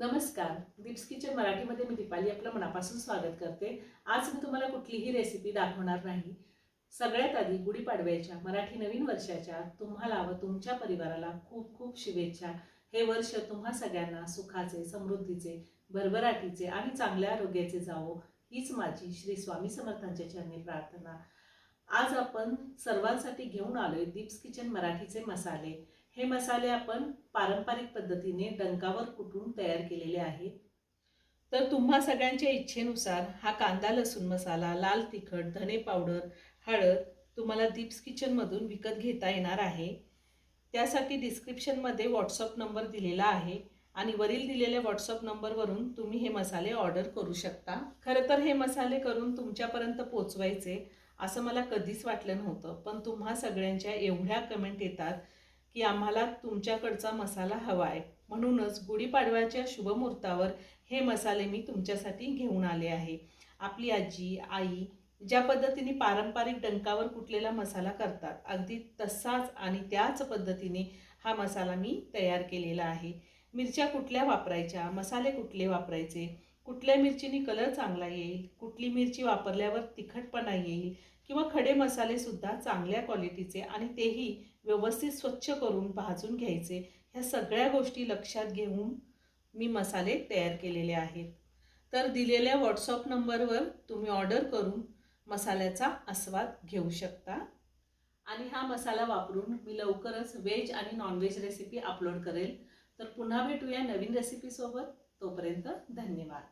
नमस्कार. दीप्स किचन मराठीमध्ये मी दीपाली आपलं मनापासून स्वागत करते. आज मी तुम्हाला कुठलीही रेसिपी दाखवणार नाही. सगळ्यात आधी गुढीपाडव्याच्या मराठी नवीन वर्षाच्या तुम्हाला व तुमच्या परिवाराला खूप खूप शुभेच्छा. हे वर्ष तुम्हा सगळ्यांना सुखाचे समृद्धीचे भरभराटीचे आणि चांगल्या आरोग्याचे जावो हीच माझी श्री स्वामी समर्थांच्या चरणी प्रार्थना. आज आपण सर्वांसाठी घेऊन आलोय दीप्स किचन मराठीचे मसाले. हे मसाले आपण पारंपरिक पद्धतीने डंकावर कुटून तयार केलेले आहे तर तुम्हा सगळ्यांच्या इच्छेनुसार हा कांदा लसूण मसाला लाल तिखट धने पावडर हळद तुम्हाला दीप्स किचनमधून विकत घेता येणार आहे. त्यासाठी डिस्क्रिप्शनमध्ये व्हॉट्सअप नंबर दिलेला आहे आणि वरील दिलेल्या व्हॉट्सअप नंबरवरून तुम्ही हे मसाले ऑर्डर करू शकता. खरं तर हे मसाले करून तुमच्यापर्यंत पोचवायचे असं मला कधीच वाटलं नव्हतं पण तुम्हा सगळ्यांच्या एवढ्या कमेंट येतात की आम्हाला तुमच्याकडचा मसाला हवा आहे म्हणूनच गुढीपाडव्याच्या शुभमुहूर्तावर हे मसाले मी तुमच्यासाठी घेऊन आले आहे. आपली आजी आई ज्या पद्धतीने पारंपरिक डंकावर कुटलेला मसाला करतात अगदी तसाच आणि त्याच पद्धतीने हा मसाला मी तयार केलेला आहे. मिरच्या कुठल्या वापरायच्या? मसाले कुठले वापरायचे? कुठल्या मिरचीने कलर चांगला येईल? कुठली मिरची वापरल्यावर तिखटपणा येईल? किंवा खडे मसाले सुद्धा चांगल्या क्वालिटीचे आणि तेही व्यवस्थित स्वच्छ करून भाजून घ्यायचे. ह्या सगळ्या गोष्टी लक्षात घेऊन मी मसाले तयार केलेले आहेत. तर दिलेल्या व्हॉट्सअप नंबरवर तुम्ही ऑर्डर करून मसाल्याचा आस्वाद घेऊ शकता. आणि हा मसाला वापरून मी लवकरच व्हेज आणि नॉनव्हेज रेसिपी अपलोड करेल. तर पुन्हा भेटूया नवीन रेसिपीसोबत तोपर्यंत धन्यवाद.